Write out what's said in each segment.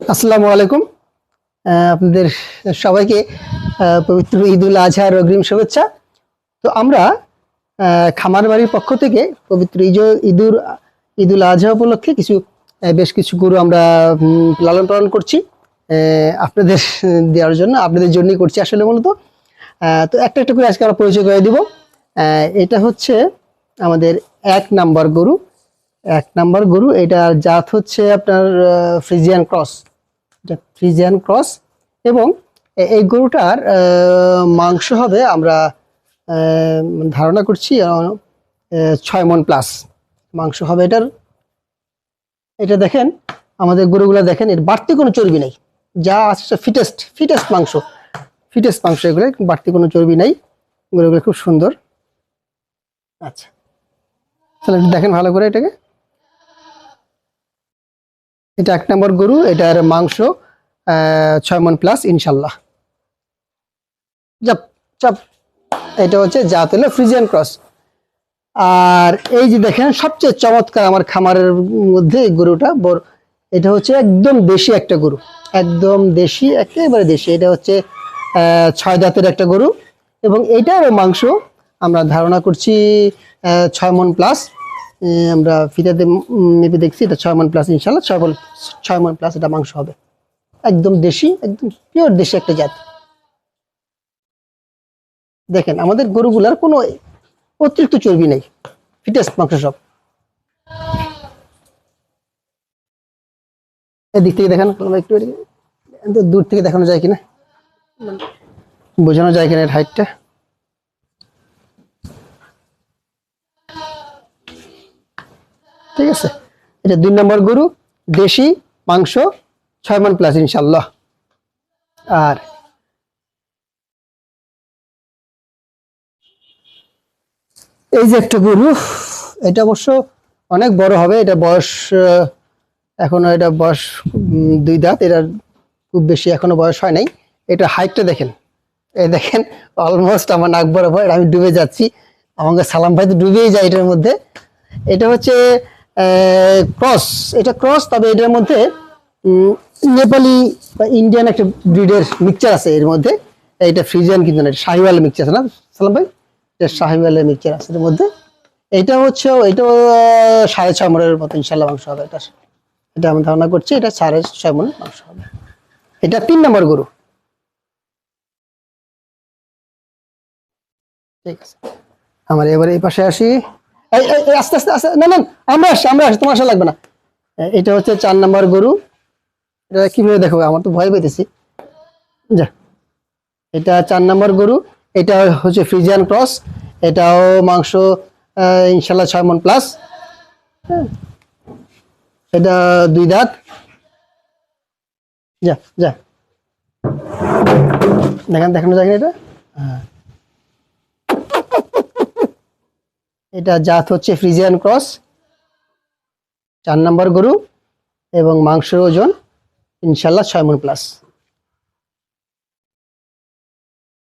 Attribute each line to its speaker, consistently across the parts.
Speaker 1: আসসালামু আলাইকুম। আপনাদের সবাইকে পবিত্র ঈদ উল আজহার অগ্রিম শুভেচ্ছা। তো আমরা খামার বাড়ির পক্ষ থেকে পবিত্র ঈদ, ঈদুর, ঈদুল আজহা উপলক্ষে কিছু বেশ কিছু গরু আমরা লালন পালন করছি। আপনাদের দেওয়ার জন্য, আপনাদের জন্যই করছি আসলে মূলত। তো একটা একটা করে আজকে আমরা পরিচয় করে দিব। এটা হচ্ছে আমাদের এক নাম্বার গরু এক নাম্বার গরু, এটার জাত হচ্ছে আপনার ফ্রিজিয়ান ক্রস এটা ফ্রিজিয়ান ক্রস এবং এই গরুটার মাংস হবে আমরা ধারণা করছি ছয় মন প্লাস মাংস হবে এটার। এটা দেখেন, আমাদের গরুগুলো দেখেন, এর বাড়তি কোনো চর্বি নেই। যা আছে ফিটেস্ট ফিটেস্ট মাংস। ফিটেস্ট মাংস এগুলো, বাড়তি কোনো চর্বি নেই। গরুগুলো খুব সুন্দর। আচ্ছা। তাহলে দেখেন ভালো করে এটাকে। এটা এক নম্বর গরু, এটার মাংস ছয় মন প্লাস ইনশাল্লাহ। এটা হচ্ছে জাত হলো ফ্রিজিয়ান ক্রস। আর এই যে দেখেন, সবচেয়ে চমৎকার আমার খামারের মধ্যে এই গরুটা, বড়, এটা হচ্ছে একদম দেশি একটা গরু। একদম দেশি, একেবারে দেশি। এটা হচ্ছে ছয় দাঁতের একটা গরু। এবং এটারও মাংস আমরা ধারণা করছি ছয় মন প্লাস আমরা ফিতাতে মেপে দেখছি এটা ছয় মন প্লাস ইনশাল্লাহ ছয় ছয় মন প্লাস এটা মাংস হবে। একদম দেশি, একদম পিওর দেশি একটা জাত। দেখেন, আমাদের গরুগুলার কোনো অতিরিক্ত চর্বি নেই ফিটেস্ট মাংস সব। এদিক থেকে দেখান একটু একটু দূর থেকে দেখানো যায় কিনা? বোঝানো যায় কিনা এর হাইটটা ঠিক আছে? এটা দুই নম্বর গরু, দেশি মাংস, ছয় মন প্লাস ইনশাল্লাহ আর এই যে একটা গরু, এটা অবশ্য অনেক বড় হবে, এটা বয়স, এখনও এটা বয়স দুই দাঁত এটার খুব বেশি এখনও বয়স হয় নাই। এটা হাইটটা দেখেন। এই দেখেন অলমোস্ট আমার নাক বরাবর, আমি ডুবে যাচ্ছি। আমাকে সালাম ভাই তো ডুবেই যায় এটার মধ্যে। এটা হচ্ছে ক্রস এটা ক্রস তবে এটার মধ্যে নেপালি বা ইন্ডিয়ান একটা ব্রিডের মিক্সচার আছে এর মধ্যে। এটা ফ্রিজিয়ান কিন্তু না শাহিওয়াল মিক্সচার আছে না সালাম ভাই? এটা শাহিওয়ালের মিক্সচার আছে এর মধ্যে। এটা হচ্ছে আহ, সাড়ে ছয় মনের মতো ইনশাল্লাহ মাংস হবে এটা। এটা আমি ধারণা করছি এটা সাড়ে ছয় মনের মাংস হবে। এটা তিন নম্বর গরু। ঠিক আছে। আমার এবারে এই পাশে আসি। এই আস্তে আস্তে আস্তে, না না, আমরা আসি আমরা আসি তোমার আসা লাগবে না। এটা হচ্ছে চার নম্বর গরু। এটা কীভাবে দেখো, আমার তো ভয় পেতেছি যা, এটা চার নম্বর গরু। এটা হচ্ছে ফ্রিজিয়ান ক্রস এটাও মাংস ইনশাল্লাহ ছয় মন প্লাস এটা দুই দাঁত। যা যা। দেখান, দেখানো যায় কিনা এটা? হ্যাঁ। এটা জাত হচ্ছে ফ্রিজিয়ান ক্রস, চার নম্বর গরু এবং মাংসের ওজন ইনশাল্লাহ ছয় মন প্লাস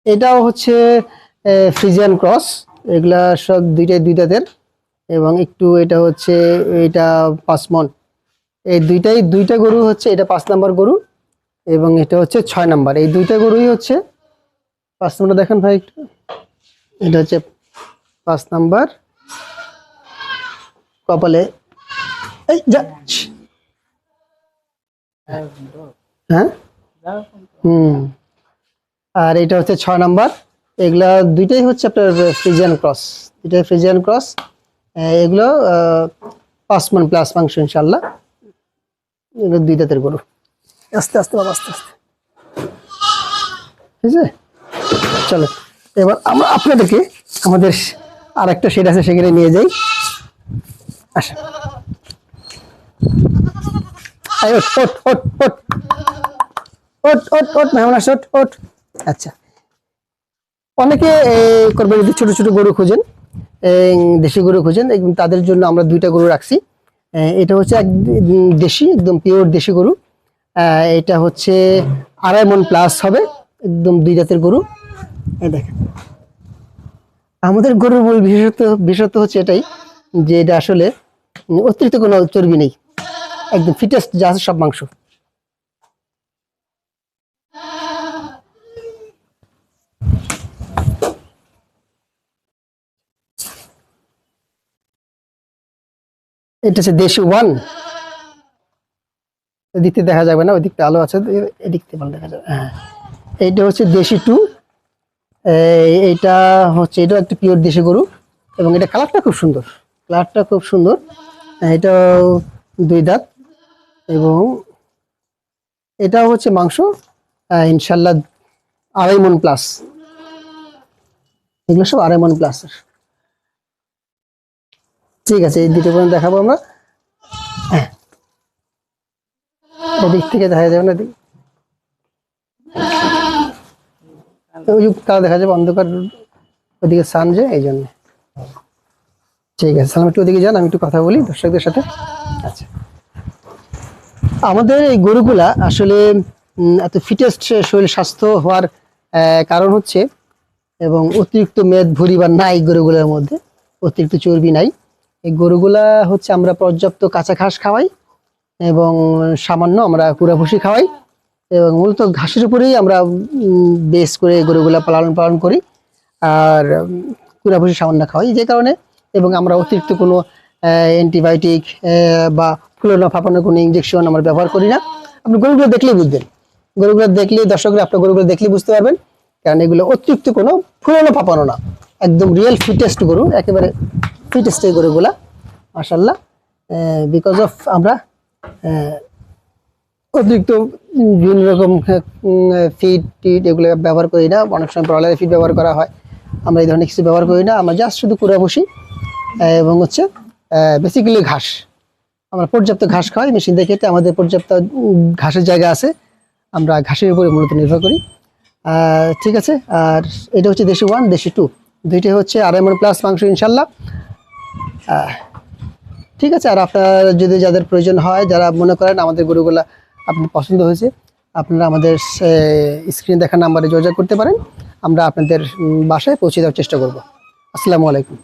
Speaker 1: এটাও হচ্ছে ফ্রিজিয়ান ক্রস, এগুলা সব দুইটাই দুই এবং একটু এটা হচ্ছে, এটা পাঁচ মন। এই দুইটাই, দুইটা গরু হচ্ছে, এটা পাঁচ নাম্বার গরু এবং এটা হচ্ছে ছয় নাম্বার। এই দুইটা গরুই হচ্ছে, পাঁচ নাম্বার দেখেন ভাই একটু। এটা হচ্ছে পাঁচ নাম্বার। কপালে। এই হ্যাঁ? হুম। আর এটা হচ্ছে ছয় নাম্বার। এগুলা দুইটাই হচ্ছে আপনার ফ্রিজিয়ান ক্রস। দুইটাই ফ্রিজিয়ান ক্রস। এগুলো পাঁচ মন প্লাস মাংস ইনশাল্লাহ এগুলো দুই দাঁতের গরু। আস্তে আস্তে বাবা, আস্তে আস্তে। ঠিক আছে? চলো, এবার আমরা আপনাদেরকে আমাদের আর একটা শেড আছে, সেখানে নিয়ে যাই। আসা আয় ওঠ ওঠ ওঠ ওঠ। ওঠ ওঠ ওঠ মেহমান আসে ওঠ ওঠ। আচ্ছা। অনেকে ছোট ছোট গরু খুঁজেন দেশি গরু খুঁজেন তাদের জন্য আমরা দুইটা গরু রাখছি। এটা হচ্ছে এক দেশি, একদম পিওর দেশি গরু। এটা হচ্ছে আড়াই মন প্লাস হবে, একদম দুই জাতের গরু। দেখেন। আমাদের গরুর মূল বিশেষত্ব বিশেষত্ব হচ্ছে এটাই যে এটা আসলে মানে অতিরিক্ত কোনো চর্বি নেই। একদম ফিটেস্ট যা আছে সব মাংস। এটা হচ্ছে দেশি ওয়ান। দিকতে দেখা যাবে না ওই দিকটা আলো আছে এদিকতে ভালো দেখা যাবে হ্যাঁ। এইটা হচ্ছে দেশি টু। এইটা হচ্ছে এটা একটা পিওর দেশি গরু। এবং এটা কালারটা খুব সুন্দর। কালারটা খুব সুন্দর। এটাও দুই দাঁত এবং এটাও হচ্ছে মাংস। আহ, ইনশাল্লাহ আড়াই মন প্লাস এগুলো সব আড়াই মন প্লাস ঠিক আছে এই দুটো পর্যন্ত দেখাবো আমরা। হ্যাঁ। এদিক থেকে দেখা যাবে না এদিক ওই দেখা যাবে অন্ধকার ওদিকে সান যে এই জন্য। ঠিক আছে, সালাম একটু ওদিকে যান, আমি একটু কথা বলি দর্শকদের সাথে। আচ্ছা। আমাদের এই গরুগুলা আসলে এত ফিটেস্ট শরীর স্বাস্থ্য হওয়ার কারণ হচ্ছে, এবং অতিরিক্ত মেদ ভুঁড়ি বা নাই গরুগুলোর মধ্যে, অতিরিক্ত চর্বি নাই। এই গরুগুলা হচ্ছে আমরা পর্যাপ্ত কাঁচা ঘাস খাওয়াই, এবং সামান্য আমরা কুড়াভুসি খাওয়াই, এবং মূলত ঘাসের উপরেই আমরা বেস করে গরুগুলা পালন পালন করি, আর কুড়াভুসি সামান্য খাওয়াই। যে কারণে এবং আমরা অতিরিক্ত কোনো অ্যান্টিবায়োটিক বা ফুলনো ফাপানো কোনো ইঞ্জেকশন আমরা ব্যবহার করি না। আপনি গরুগুলো দেখলেই বুঝবেন। গরুগুলো দেখলে দর্শকরা আপনার গরুগুলো দেখলেই বুঝতে পারবেন। কারণ এগুলো অতিরিক্ত কোনো ফুলনো ফাপানো না। একদম রিয়েল ফিটেস্ট গরু, একেবারে ফিটেস্ট এই গরুগুলা মাসাল্লাহ বিকজ অফ আমরা অতিরিক্ত বিভিন্ন রকম ফিড টিট এগুলো ব্যবহার করি না। অনেক সময় ব্রয়লারের ফিড ব্যবহার করা হয়। আমরা এই ধরনের কিছু ব্যবহার করি না। আমরা জাস্ট শুধু কুড়া বসি এবং হচ্ছে বেসিক্যালি ঘাস। আমরা পর্যাপ্ত ঘাস খাওয়াই, মেশিন দেখে আমাদের পর্যাপ্ত ঘাসের জায়গা আছে। আমরা ঘাসের উপরে মূলত নির্ভর করি। ঠিক আছে? আর এটা হচ্ছে দেশি ওয়ান দেশি টু দুইটাই হচ্ছে আড়াই মন প্লাস মাংস, ইনশাল্লাহ। ঠিক আছে? আর আপনার যদি যাদের প্রয়োজন হয়, যারা মনে করেন আমাদের গরুগুলা আপনার পছন্দ হয়েছে, আপনারা আমাদের স্ক্রিন দেখা নাম্বারে যোগাযোগ করতে পারেন। আমরা আপনাদের বাসায় পৌঁছে দেওয়ার চেষ্টা করব। আসসালামু আলাইকুম।